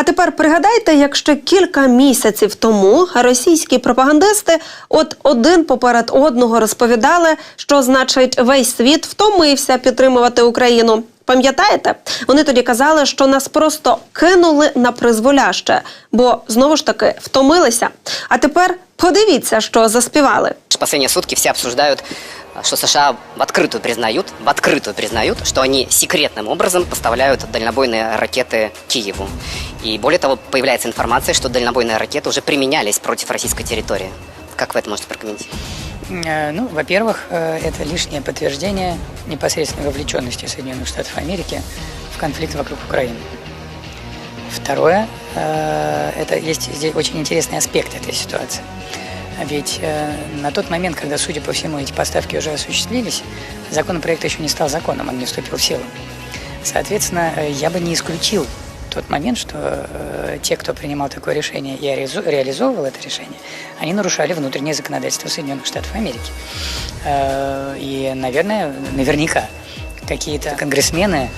А тепер пригадайте, як ще кілька місяців тому російські пропагандисти от один поперед одного розповідали, що значить весь світ втомився підтримувати Україну. Пам'ятаєте, вони тоді казали, що нас просто кинули на призволяще, бо знову ж таки втомилися. А тепер подивіться, що заспівали. Последние сутки все обсуждают, что США в открытую признают, в открытую признают, что они секретным образом поставляют дальнобойные ракеты Киеву. И более того, появляется информация, что дальнобойные ракеты уже применялись против российской территории. Как вы это можете прокомментировать? Э, Ну, во-первых, э, это лишнее подтверждение непосредственной вовлеченности Соединенных Штатов Америки в конфликт вокруг Украины. Второе, э, это есть здесь очень интересный аспект этой ситуации. Ведь э, на тот момент, когда, судя по всему, эти поставки уже осуществились, законопроект еще не стал законом, он не вступил в силу. Соответственно, э, я бы не исключил тот момент, что э, те, кто принимал такое решение и реализовывал это решение, они нарушали внутреннее законодательство Соединенных Штатов Америки. Э, и, наверное, наверняка какие-то конгрессмены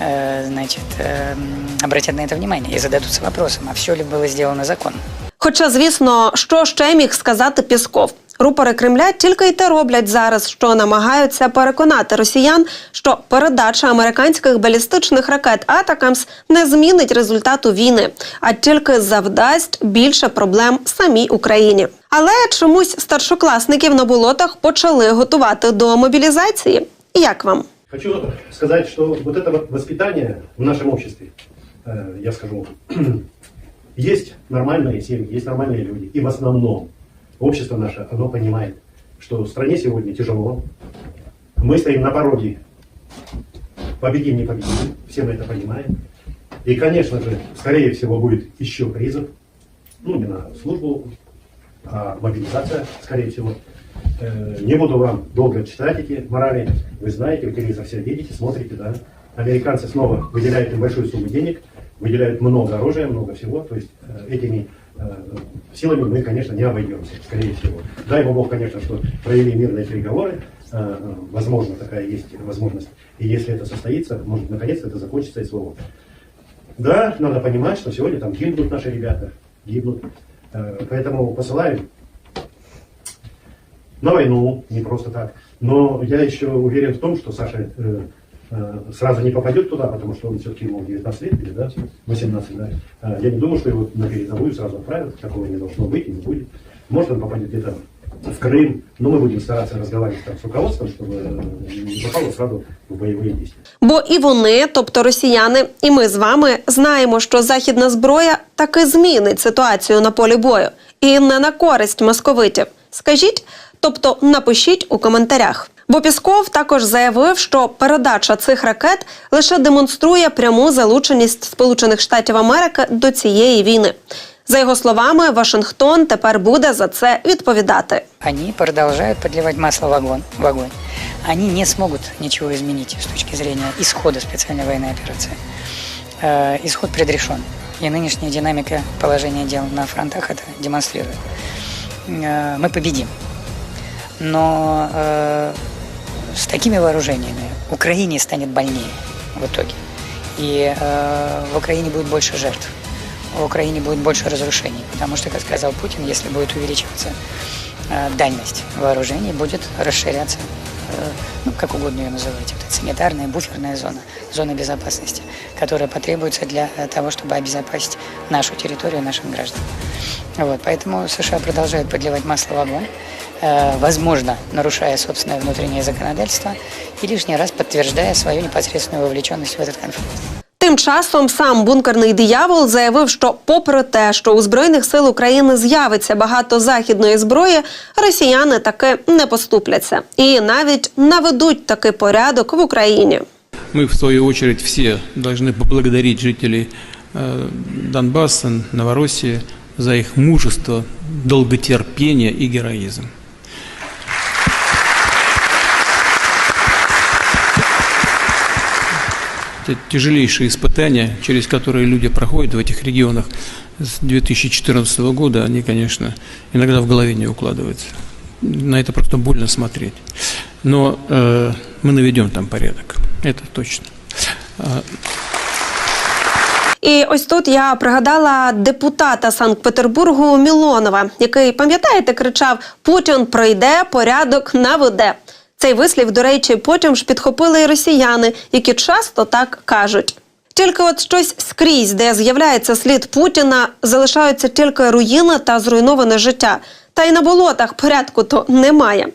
э, значит, э, обратят на это внимание и зададутся вопросом, а все ли было сделано законно. Хоча, звісно, що ще міг сказати Пісков? Рупори Кремля тільки й те роблять зараз, що намагаються переконати росіян, що передача американських балістичних ракет Атакамс не змінить результату війни, а тільки завдасть більше проблем самій Україні. Але чомусь старшокласників на болотах почали готувати до мобілізації. Як вам? Хочу сказать, что вот это воспитание в нашем обществе, э, я скажу, есть нормальные семьи, есть нормальные люди. И в основном общество наше, оно понимает, что в стране сегодня тяжело. Мы стоим на пороге. Победим, не победим. Все мы это понимаем. И, конечно же, скорее всего, будет еще призыв. Ну, не на службу, а мобилизация, скорее всего. Э, Не буду вам долго читать эти морали. Вы знаете, вы телевизор все видите, смотрите, да. Американцы снова выделяют им большую сумму денег, выделяют много оружия, много всего. То есть э, этими э, силами мы, конечно, не обойдемся, скорее всего. Дай Бог, конечно, что провели мирные переговоры. Э, Возможно, такая есть возможность. И если это состоится, может, наконец это закончится СВО. Да, надо понимать, что сегодня там гибнут наши ребята, гибнут. Поэтому посылаем на войну, не просто так. Но я еще уверен в том, что Саша сразу не попадет туда, потому что он все-таки ему 19 лет, или да, 18, да. Э, Я не думаю, что его на передовую сразу отправят, такого не должно быть и не будет. Может, он попадет где-то в Крым, но мы будем стараться разговаривать там с руководством, чтобы э, не попало сразу в боевые действия. Бо і вони, тобто росіяни, і ми з вами знаємо, що західна зброя таки змінить ситуацію на полі бою і не на користь московитів. Скажіть, тобто напишіть у коментарях. Бо Пісков також заявив, що передача цих ракет лише демонструє пряму залученість Сполучених Штатів Америки до цієї війни. За його словами, Вашингтон тепер буде за це відповідати. Они продолжают подливать масло в огонь. В огонь. Они не смогут ничего изменить с точки зрения исхода специальной военной операции. Э, исход предрешен. И нынешняя динамика положения дел на фронтах это демонстрирует. Э, мы победим. Но э, с такими вооружениями Украине станет больнее в итоге. И э, в Украине будет больше жертв. В Украине будет больше разрушений. Потому что, как сказал Путин, если будет увеличиваться э, дальность вооружений, будет расширяться, э, ну, как угодно ее называть, вот санитарная, буферная зона, зона безопасности, которая потребуется для того, чтобы обезопасить нашу территорию, наших граждан. Вот, поэтому США продолжают подливать масло в огонь, э, возможно, нарушая собственное внутреннее законодательство и лишний раз подтверждая свою непосредственную вовлеченность в этот конфликт. Тим часом сам бункерний диявол заявив, що, попри те, що у збройних сил України з'явиться багато західної зброї, росіяни таки не поступляться і навіть наведуть такий порядок в Україні. Мы, в свою очередь, все должны поблагодарить жителей э, Донбасса, Новороссии за их мужество, долготерпение и героизм. Это тяжелейшие испытания, через которые люди проходят в этих регионах с 2014 года, они, конечно, иногда в голове не укладываются. На это просто больно смотреть. Но э, мы наведем там порядок, это точно. А, І ось тут я пригадала депутата Санкт-Петербургу Мілонова, який, пам'ятаєте, кричав: Путін пройде, порядок наведе. Цей вислів, до речі, потім ж підхопили і росіяни, які часто так кажуть. Тільки от щось скрізь, де з'являється слід Путіна, залишаються тільки руїни та зруйноване життя. Та й на болотах порядку то немає.